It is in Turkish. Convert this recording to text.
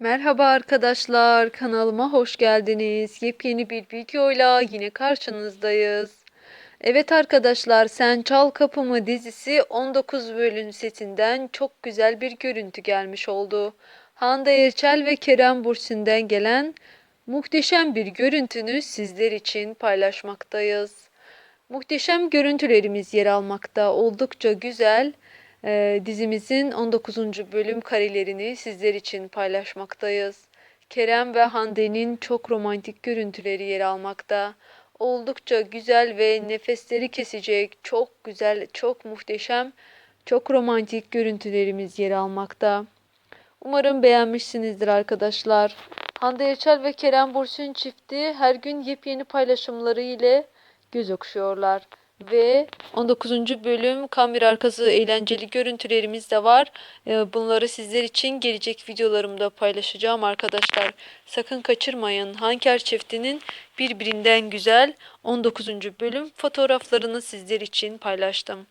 Merhaba arkadaşlar, kanalıma hoş geldiniz. Yepyeni bir videoyla yine karşınızdayız. Evet arkadaşlar, Sen Çal Kapımı dizisi 19 bölüm setinden çok güzel bir görüntü gelmiş oldu. Hande Erçel ve Kerem Bürsin'den gelen muhteşem bir görüntünü sizler için paylaşmaktayız. Muhteşem görüntülerimiz yer almakta. Oldukça güzel. Ee, dizimizin 19. bölüm karelerini sizler için paylaşmaktayız. Kerem ve Hande'nin çok romantik görüntüleri yer almakta. Oldukça güzel ve nefesleri kesecek, çok güzel, çok muhteşem, çok romantik görüntülerimiz yer almakta. Umarım beğenmişsinizdir arkadaşlar. Hande Erçel ve Kerem Bürsin çifti her gün yepyeni paylaşımları ile göz okşuyorlar. Ve 19. bölüm kamera arkası eğlenceli görüntülerimiz de var. Ee, Bunları sizler için gelecek videolarımda paylaşacağım arkadaşlar. Sakın kaçırmayın. Hanker çiftinin birbirinden güzel 19. bölüm fotoğraflarını sizler için paylaştım.